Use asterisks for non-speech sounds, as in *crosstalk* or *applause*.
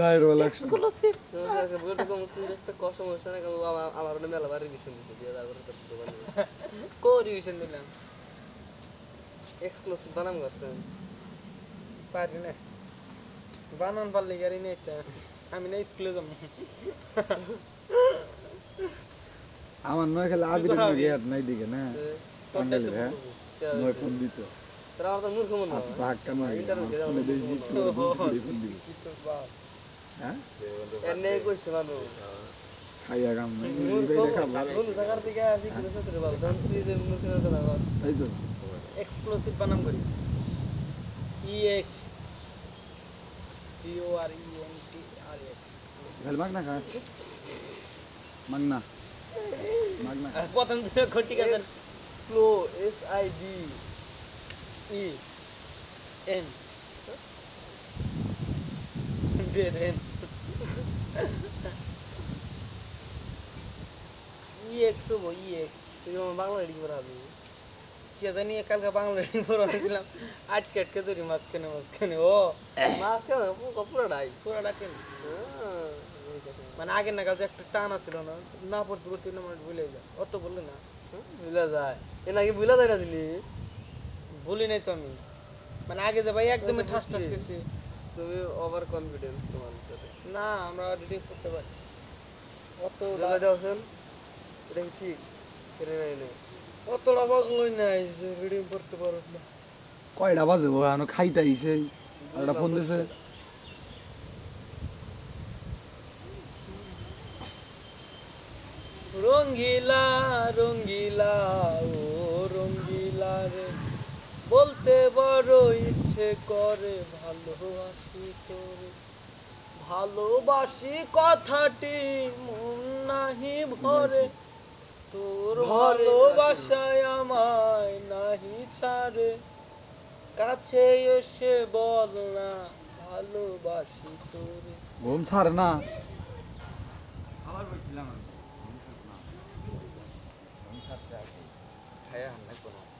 গায়ের বেলা এক্সক্লুসিভ বলতে কম সমস্যা আমার আমার মেলা বাড়ি রিভিশন দিছে দিয়ে তারপরে তো দোকানে কো রিভিশন দিলাম। এক্সক্লুসিভ বানাম করছেন পারি না। বানান পারলে গাড়ি নেই আমি না স্কুলে যাব। আমার নয় খেলে আবির নয় নাই দিকে না? টাঙ্গাইলে হ্যাঁ? নয় ফোন দিত। তারা আমার তো মূর্খ মনে হয়। ধাক্কা নয় *laughs* হ্যাঁ? এর নেই কইছে মানুষ খাইয়া কাম নাই থাকার থেকে আসি কিন্তু সত্যি ভালো তখন তুই যে মূর্খের কথা বল। এই তো। এক্সক্লুসিভ বানাম করি। E X P O R E N T R X প্রথম দিকে কাজ flow S I D E N dead N E X হব ই এক্স তুই আমার বাংলা রেডি করে হবে কে জানি কালকে বাংলা রিডিং পড়া হয়েছিলাম আটকে আটকে ধরি মাঝখানে মাঝখানে ও মাছ কেন পুরোটাই পুরোটা কেন মানে আগে না কাছে একটা টান আছিল না না পড়তে পড়তে না মানে ভুলে যায় অত বললে না বুঝলা যায় এ নাকি বুঝলা যায় না জিনিস ভুলি নাই তো আমি মানে আগে যে ভাই একদমই ঠাস ঠাস গেছি তুমি ওভার কনফিডেন্স তোমার ভিতরে? না আমরা রিডিং করতে পারি। অত যাওছেন এটা কি ঠিক? কেন নাই নেই। অতটা পাগলই নাই যে রিডিং করতে পারো না। কয়টা বাজে ও? এখনও খাইতে আইছে। আর একটা ফোন দিছে। রঙ্গিলা রঙ্গিলা ও রঙ্গিলা রে বলতে বড় ইচ্ছে করে ভালোবাসি তোরে ভালোবাসি কথাটি মন নাহি ভরে তোর ভালোবাসায় আমায় নাহি ছাড়ে কাছে এসে বল না ভালোবাসি তোরে ঘুম ছাড়ে না এরা? আয় বলে দিবি।